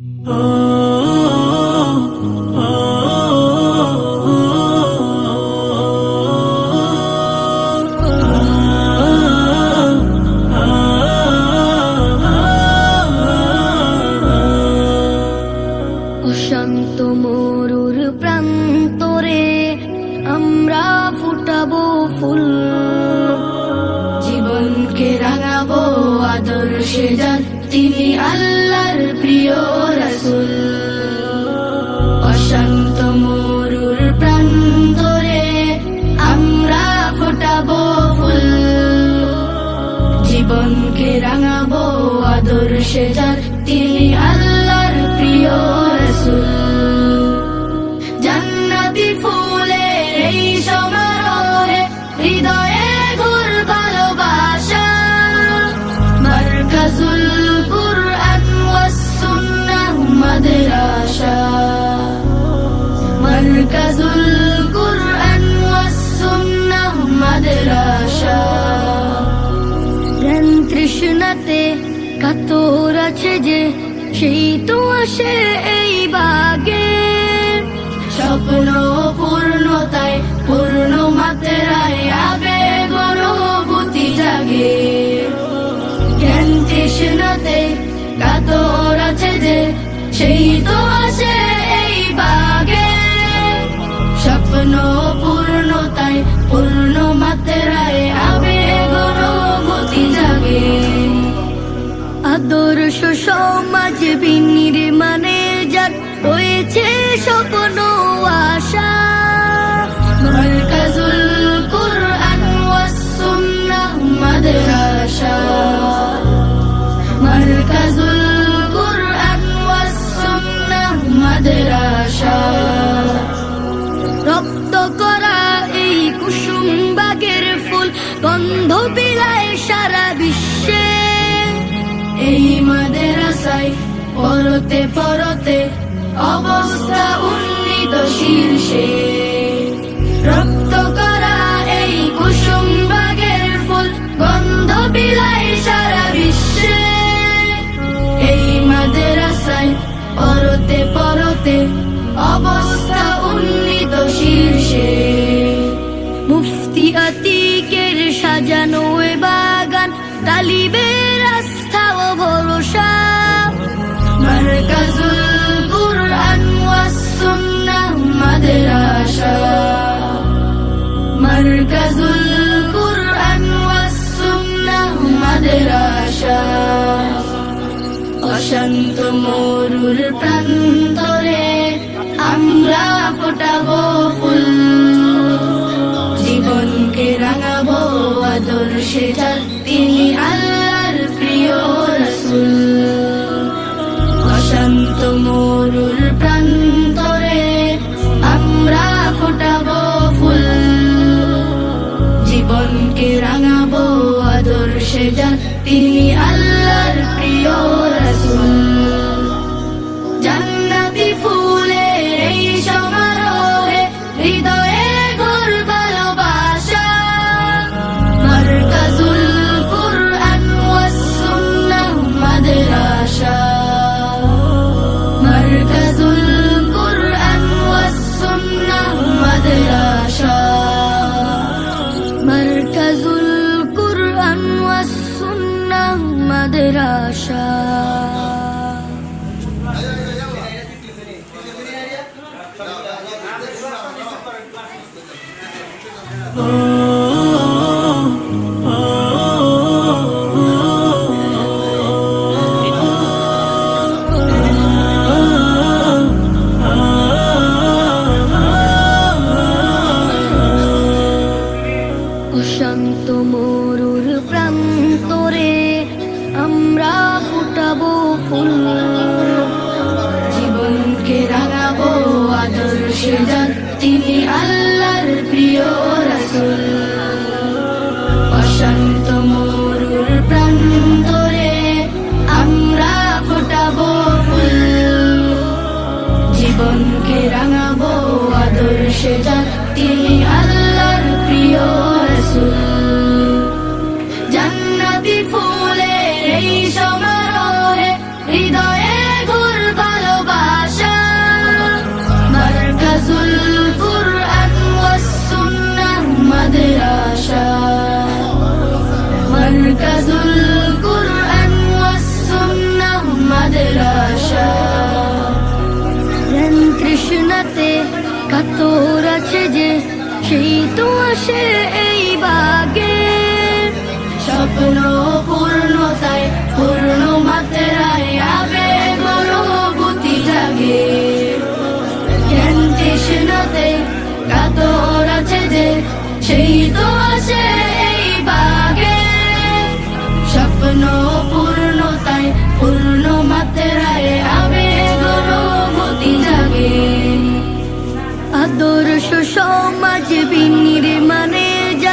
অশান্ত মরুর প্রান্তরে আমরা ফুটাবো ফুল। জীবনকে রাঙাবো আদর্শে যান রাঙাবো আদর্শে যার তিনি আল্লাহর কাতর আছে যে, সেই তো আসে এই বাগে। স্বপ্ন পূর্ণতায়, পূর্ণ মাত্রায় আবেগ অনুভূতি জাগে। জ্ঞান তৃষ্ণাতে কাতর আছে যে, সেই তো আসে এই বাগে। সমাজ বিনির্মাণে যার রয়েছে স্বপ্ন আশা। মার্কাজুল কুরআন ওয়াস সুন্নাহ মাদ্রাসা। মার্কাজুল কুরআন ওয়াস সুন্নাহ মাদ্রাসা। রক্ত করা এই কুসুম বাগের ফুল, গন্ধ বিলায় সারা বিশ্বে। এই পরতে পরতে অবস্থা উন্নীত শীর্ষে। রক্ত করা এই কুসুম বাগের ফুল, গন্ধ বিলায় সারা বিশ্বে। এই মাদ্রাসায় পরতে পরতে অবস্থা উন্নীত শীর্ষে। মুফতি আতিকের সাজানো বাগান তালিবের অশান্ত মরুর প্রান্তরে আমরা ফোটাবো ফুল। জীবনকে রাঙাবো আদর্শে যার, তিনি আল্লাহর প্রিয় রসুল। অশান্ত মরুর প্রান্তরে আমরা ফোটাবো ফুল। জীবনকে রাঙাবো আদর্শে যার, তিনি আল্লাহর মাদ্রাসা অশান্ত আদর্শে তিনি আল্লাহর প্রিয় রসুল। অশান্ত মরুর প্রান্তরে আমরা ফোটাবো ফুল। জীবনকে রাঙাবো আদর্শে যাক তিনি আসে এই বাগে। স্বপ্ন পূর্ণতায়, পূর্ণ মাত্রায় আবেগ অনুভূতি জাগে। জ্ঞান তৃষ্ণাতে কাতর আছে যে, সেই তো আসে এই বাগে। স্বপ্ন পূর্ণতায়, পূর্ণ মাত্রায় আবেগ অনুভূতি জাগে। আদর্শ সমাজ বিনির্মাণে যার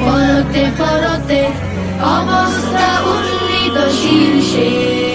পরতে পরতে অবস্থা উন্নীত শীর্ষে